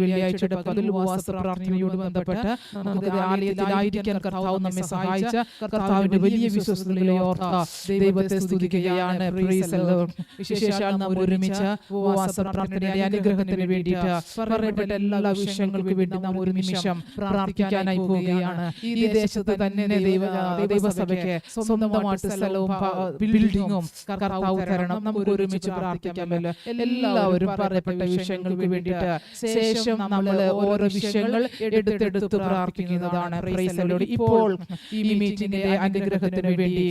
വെള്ളിയാഴ്ചയുടെ പകൽ ഉപവാസ പ്രാർത്ഥനയോട് ബന്ധപ്പെട്ട് നമുക്ക് ആലയത്തിലായിരിക്കാൻ കർത്താവ് നമ്മെ സഹായിച്ച കർത്താവിന്റെ വലിയ വിശ്വസതകളെ ഓർത്ത ദൈവത്തെ സ്തുതിക്കുകയാണ്. വിശേഷാൽ നാം ഒരുമിച്ച് ഉപവാസ പ്രാർത്ഥനയുടെ അനുഗ്രഹത്തിന് വേണ്ടിയിട്ട് പറയപ്പെട്ട എല്ലാ വിഷയങ്ങൾക്ക് വേണ്ടി നാം ഒരു നിമിഷം പ്രാർത്ഥിക്കാനായി പോവുകയാണ്. ഈ ദേശത്ത് തന്നെ ദൈവ ദൈവസഭയ്ക്ക് സ്വന്തമായിട്ട് സ്ഥലവും ബിൽഡിങ്ങും കർത്താവ് തരണം. നമുക്ക് ഒരുമിച്ച് പ്രാർത്ഥിക്കാമല്ലോ. എല്ലാവരും പറയപ്പെട്ട വിഷയങ്ങൾക്ക് വേണ്ടിയിട്ട് ശേഷം നമ്മൾ ഓരോ വിഷയങ്ങൾ എടുത്തെടുത്ത് പ്രാർത്ഥിക്കുന്നതാണ്. ഇപ്പോൾ ഈ മീറ്റിംഗിന്റെ അനുഗ്രഹത്തിന് വേണ്ടി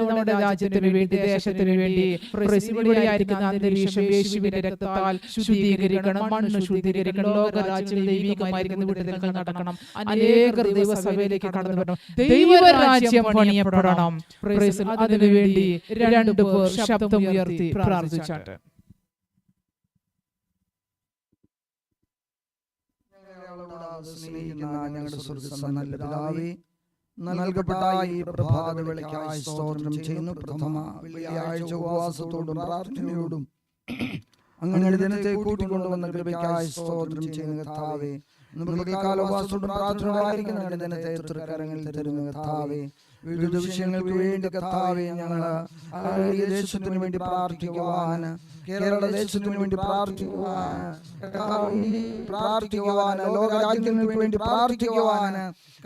നമ്മുടെ രാജ്യത്തിന് വേണ്ടി ദേശത്തിന് വേണ്ടി ആയിരിക്കുന്ന അന്തരീക്ഷം യേശുവിന്റെ രക്തത്താൽ ശുദ്ധീകരിക്കണം മണ്ണ് ശുദ്ധീകരിക്കണം ലോക ദൈവികമായിരിക്കുന്ന വിടുതലുകൾ നടക്കണം അനേകർ ദൈവസഭയിലേക്ക് കടന്നു വരണം. ദൈവരാജ്യം പണിയപ്പെടണം. അതിനുവേണ്ടി രണ്ടു പേർ ശബ്ദമുയർത്തി പ്രാർത്ഥിച്ചാട്ടെ. സ്നേഹിക്കുന്ന ഞങ്ങളുടെ നല്ല പിതാവേ നൽകപ്പെട്ട ഈ പ്രഭാത വേളയ്ക്കായി സ്തോത്രം ചെയ്യുന്നു. പ്രഥമ വെള്ളിയാഴ്ച ഉപവാസത്തോടും പ്രാർത്ഥനയോടും അങ്ങനെ ദിനത്തെ കൂട്ടിക്കൊണ്ടുവന്ന കൃപയ്ക്കായി സ്തോത്രം ചെയ്യുന്ന കർത്താവേ. നമുക്ക് കാലവാസത്തോടും ദിനത്തെ തൃക്കരങ്ങളിൽ തരുന്ന കർത്താവേ. വിവിധ വിഷയങ്ങൾക്ക് വേണ്ടി കർത്താവെ ഞങ്ങൾ ദേശത്തിന് വേണ്ടി പ്രാർത്ഥിക്കുവാൻ കേരള ദേശത്തിന് വേണ്ടി പ്രാർത്ഥിക്കുവാൻ പ്രാർത്ഥിക്കുവാൻ ലോകരാജ്യങ്ങൾക്ക് വേണ്ടി പ്രാർത്ഥിക്കുവാൻ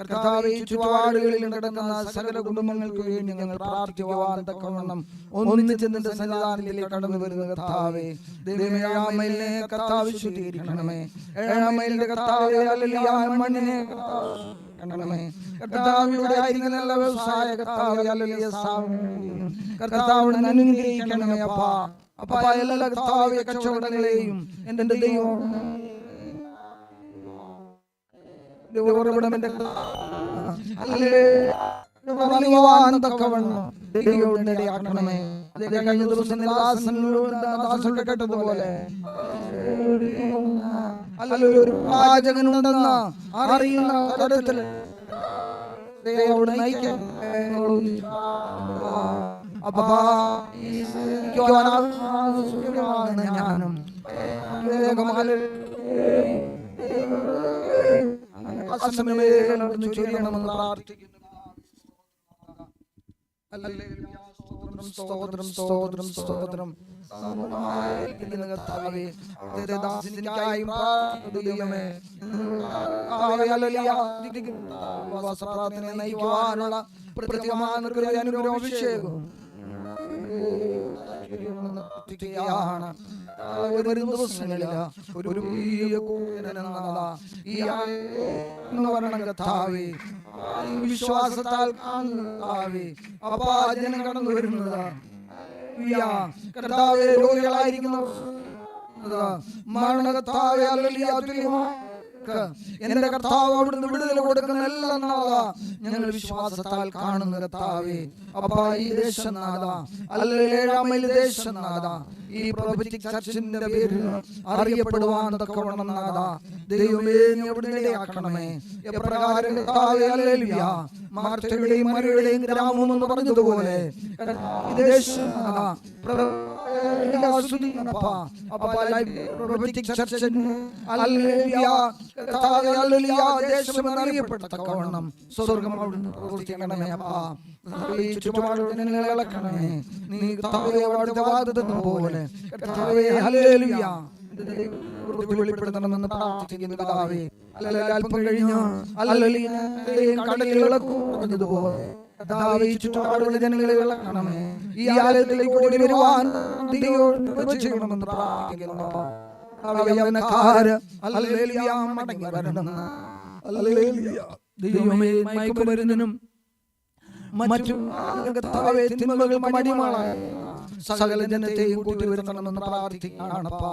കർത്താവെ ചുറ്റുപാടുകളിൽ കിടക്കുന്ന സകല കുടുംബങ്ങൾക്ക് വേണ്ടി ഞങ്ങൾ പ്രാർത്ഥിക്കുവാൻ തക്കവണ്ണം ഒന്നിച്ച് നിന്റെ സന്നിധാനത്തിലേക്ക് കടന്നു വരുന്ന കർത്താവെ ദൈവമേ ആമയിലിനെ കർത്താവ് ശുദ്ധീകരിക്കണമേ. ഏഴാമയിലെ കർത്താവെ മണ്ണിനെ കർത്താവ് കർത്താവിയുടെ ആയിരിക്കുന്ന വ്യവസായ കർത്താവ് കർത്താവിനെ അനുഗ്രഹിക്കണമേ അപ്പാ. അപ്പാ എല്ലാ കർത്താവിയ കച്ചവടങ്ങളെയും എന്റെ ദൈവം ഉറവിടം എന്റെ അല്ലേ പറയുവാൻ തക്കവണ്ണം ദൈവം ഇടയാക്കണമേ അതേ കഴിഞ്ഞ ദിവസം ദാസനോട് കേട്ടതുപോലെ? അല്ലല്ലോ ഒരു പാചകനുണ്ടെന്ന് അറിയുന്ന തരത്തിൽ ദൈവം നയിക്കാൻ അപ്പാ ഞാനും ചൊരിയണമെന്ന് പ്രാർത്ഥിക്കുന്നു. സ്തോത്രം സ്തോത്രം സ്തോത്രം നയിക്കുവാനുള്ള പ്രത്യേകമായ കൃപ, അനുഗ്രഹവും അഭിഷേകവും ാണ് വരും ദിവസങ്ങളിൽ ഒരു വലിയ കൂട്ടനാഥ, ഈ ആ- വിശ്വാസത്താൽ കാണുന്നതാവേ അപ്പാ ജനം കടന്നു വരുന്നതാണ് കർത്താവേ രോഗികളായിരിക്കുന്ന മരണകർത്താവേ അല്ലെങ്കിൽ എന്റെ കർത്താവ് അവിടുന്ന് വിടുതൽ കൊടുക്കുന്ന എല്ലാം നാഥ ഞങ്ങൾ വിശ്വാസത്താൽ കാണുന്ന കർത്താവേ. അപ്പ ഈ ദേശനാഥ. അല്ലെങ്കിൽ ഏഴാം മൈൽ ദേശനാഥ. ഈ പ്രൊഫറ്റിക് ചർച്ചിന്റെ പേരിൽ അറിയപ്പെടുവാൻ തക്കവണ്ണം നാഥ. ദൈവമേ നീ എവിടെ ഇടയാക്കണമേ. എപ്രകാരം കർത്താവേ മാർത്തയുടെയും മറിയുടെയും ഗ്രാമം എന്ന് പറഞ്ഞതുപോലെ. ചുറ്റുപാടുകൾ ഇളക്കണമേ നീ പോലെ. വെളിപ്പെടുത്തണമെന്ന് പ്രാർത്ഥിക്കുന്നു പിതാവേ അല്ലല്ല അല്പം കഴിഞ്ഞു അല്ലല്ല കടലിൽ ഇളക്കുന്നതുപോലെ ഈ ചുറ്റുപാടുള്ള ജനങ്ങളെ ഇളക്കണമേ ഈ ആലയത്തിലേക്ക് ഓടി വരുവാൻ ചെയ്യണമെന്ന് പ്രാർത്ഥിക്കുന്നു. കർത്താവേ, യൗവനക്കാര് ഹല്ലേലൂയ മടങ്ങി വരണം. ഹല്ലേലൂയ ദൈവമേ മയക്കുമരുന്നിനും മറ്റു തിന്മകൾ മടിമകളായ സകല ജനത്തെയും കൂട്ടി വരുത്തണമെന്ന് പ്രാർത്ഥിക്കുകയാണപ്പാ.